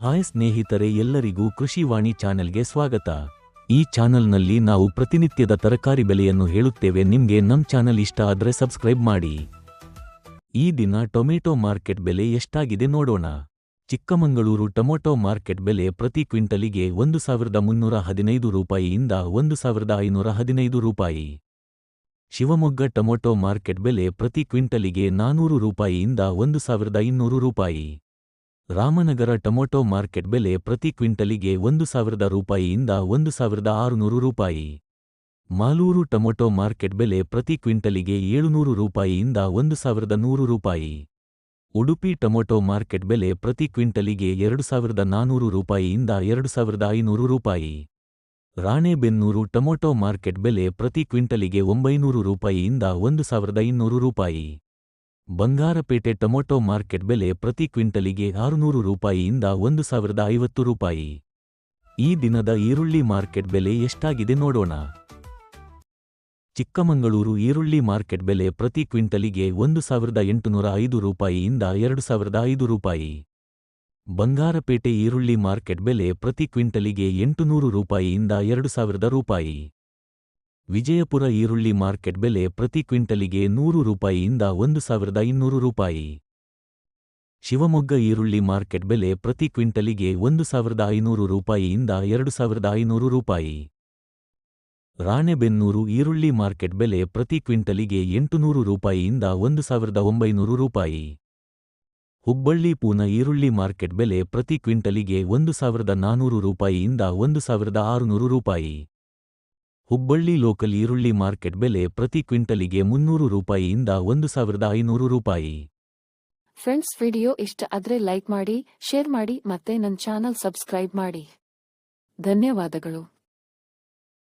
Hi ಸ್ನೇಹಿತರೆ ಎಲ್ಲರಿಗೂ ಕೃಷಿವಾಣಿ ಚಾನೆಲ್ಗೆ ಸ್ವಾಗತ. ಈ ಚಾನೆಲ್ನಲ್ಲಿ ನಾವು ಪ್ರತಿನಿತ್ಯದ ತರಕಾರಿ ಬೆಲೆಯನ್ನು ಹೇಳುತ್ತೇವೆ. ನಿಮ್ಗೆ ನಮ್ ಚಾನೆಲ್ ಇಷ್ಟ ಆದ್ರೆ ಸಬ್ಸ್ಕ್ರೈಬ್ ಮಾಡಿ. ಈ ದಿನ ಟೊಮೆಟೊ ಮಾರ್ಕೆಟ್ ಬೆಲೆ ಎಷ್ಟಾಗಿದೆ ನೋಡೋಣ. ಚಿಕ್ಕಮಗಳೂರು ಟೊಮೆಟೊ ಮಾರ್ಕೆಟ್ ಬೆಲೆ ಪ್ರತಿ ಕ್ವಿಂಟಲಿಗೆ ಒಂದು ಸಾವಿರದ ಮುನ್ನೂರ ಹದಿನೈದು ರೂಪಾಯಿಯಿಂದ ಒಂದು ಸಾವಿರದ ಐನೂರ ಹದಿನೈದು ರೂಪಾಯಿ. ಶಿವಮೊಗ್ಗ ಟೊಮೆಟೊ ಮಾರ್ಕೆಟ್ ಬೆಲೆ ಪ್ರತಿ ಕ್ವಿಂಟಲಿಗೆ ನಾನೂರು ರೂಪಾಯಿಯಿಂದ ಒಂದು ಸಾವಿರದ ಇನ್ನೂರು ರೂಪಾಯಿ. ರಾಮನಗರ ಟೊಮೊಟೊ ಮಾರ್ಕೆಟ್ ಬೆಲೆ ಪ್ರತಿ ಕ್ವಿಂಟಲಿಗೆ ಒಂದು ಸಾವಿರದ ರೂಪಾಯಿಯಿಂದ ಒಂದು ಸಾವಿರದ ಆರುನೂರು ರೂಪಾಯಿ. ಮಾಲೂರು ಟೊಮೊಟೊ ಮಾರ್ಕೆಟ್ ಬೆಲೆ ಪ್ರತಿ ಕ್ವಿಂಟಲಿಗೆ ಏಳುನೂರು ರೂಪಾಯಿಯಿಂದ ಒಂದು ಸಾವಿರದ ನೂರು ರೂಪಾಯಿ. ಉಡುಪಿ ಟೊಮೊಟೊ ಮಾರ್ಕೆಟ್ ಬೆಲೆ ಪ್ರತಿ ಕ್ವಿಂಟಲಿಗೆ ಎರಡು ಸಾವಿರದ ನಾನೂರು ರೂಪಾಯಿಯಿಂದ ಎರಡು ಸಾವಿರದ ಐನೂರು ರೂಪಾಯಿ. ರಾಣೆಬೆನ್ನೂರು ಟೊಮೊಟೊ ಮಾರ್ಕೆಟ್ ಬೆಲೆ ಪ್ರತಿ ಕ್ವಿಂಟಲಿಗೆ ಒಂಬೈನೂರು ರೂಪಾಯಿಯಿಂದ ಒಂದು ಸಾವಿರದ ಇನ್ನೂರು ರೂಪಾಯಿ. ಬಂಗಾರಪೇಟೆ ಟೊಮೊಟೊ ಮಾರ್ಕೆಟ್ ಬೆಲೆ ಪ್ರತಿ ಕ್ವಿಂಟಲಿಗೆ ಆರುನೂರು ರೂಪಾಯಿಯಿಂದ ಒಂದು ಸಾವಿರದ ಐವತ್ತು ರೂಪಾಯಿ. ಈ ದಿನದ ಈರುಳ್ಳಿ ಮಾರ್ಕೆಟ್ ಬೆಲೆ ಎಷ್ಟಾಗಿದೆ ನೋಡೋಣ. ಚಿಕ್ಕಮಗಳೂರು ಈರುಳ್ಳಿ ಮಾರ್ಕೆಟ್ ಬೆಲೆ ಪ್ರತಿ ಕ್ವಿಂಟಲಿಗೆ ಒಂದು ಸಾವಿರದ ಎಂಟುನೂರ ಐದು ರೂಪಾಯಿಯಿಂದ ಎರಡು ಸಾವಿರದ ಐದು ರೂಪಾಯಿ. ಬಂಗಾರಪೇಟೆ ಈರುಳ್ಳಿ ಮಾರ್ಕೆಟ್ ಬೆಲೆ ಪ್ರತಿ ಕ್ವಿಂಟಲಿಗೆ ಎಂಟುನೂರು ರೂಪಾಯಿಯಿಂದ ಎರಡು ಸಾವಿರದ ರೂಪಾಯಿ. ವಿಜಯಪುರ ಈರುಳ್ಳಿ ಮಾರ್ಕೆಟ್ ಬೆಲೆ ಪ್ರತಿ ಕ್ವಿಂಟಲಿಗೆ ನೂರು ರೂಪಾಯಿಯಿಂದ ಒಂದು ಸಾವಿರದ ಇನ್ನೂರು ರೂಪಾಯಿ. ಶಿವಮೊಗ್ಗ ಈರುಳ್ಳಿ ಮಾರ್ಕೆಟ್ ಬೆಲೆ ಪ್ರತಿ ಕ್ವಿಂಟಲಿಗೆ ಒಂದು ಸಾವಿರದ ಐನೂರು ರೂಪಾಯಿಯಿಂದ ಎರಡು ಸಾವಿರದ ಐನೂರು ರೂಪಾಯಿ. ರಾಣೆಬೆನ್ನೂರು ಈರುಳ್ಳಿ ಮಾರ್ಕೆಟ್ ಬೆಲೆ ಪ್ರತಿ ಕ್ವಿಂಟಲಿಗೆ ಎಂಟುನೂರು ರೂಪಾಯಿಯಿಂದ ಒಂದು ಸಾವಿರದ ಒಂಬೈನೂರು ರೂಪಾಯಿ. ಹುಬ್ಬಳ್ಳಿ ಪೂನ ಈರುಳ್ಳಿ ಮಾರ್ಕೆಟ್ ಬೆಲೆ ಪ್ರತಿ ಕ್ವಿಂಟಲಿಗೆ ಒಂದು ಸಾವಿರದ ನಾನೂರು ರೂಪಾಯಿಯಿಂದ ಒಂದು ಸಾವಿರದ ಆರುನೂರು ರೂಪಾಯಿ. ಹುಬ್ಬಳ್ಳಿ ಲೋಕಲ್ ಈರುಳ್ಳಿ ಮಾರ್ಕೆಟ್ ಬೆಲೆ ಪ್ರತಿ ಕ್ವಿಂಟಲಿಗೆ ಮುನ್ನೂರು ರೂಪಾಯಿಯಿಂದ ಒಂದು ಸಾವಿರದ ಐನೂರು ರೂಪಾಯಿ. ಫ್ರೆಂಡ್ಸ್ ವಿಡಿಯೋ ಇಷ್ಟ ಆದ್ರೆ ಲೈಕ್ ಮಾಡಿ ಶೇರ್ ಮಾಡಿ ಮತ್ತೆ ನನ್ನ ಚಾನಲ್ ಸಬ್ಸ್ಕ್ರೈಬ್ ಮಾಡಿ. ಧನ್ಯವಾದಗಳು.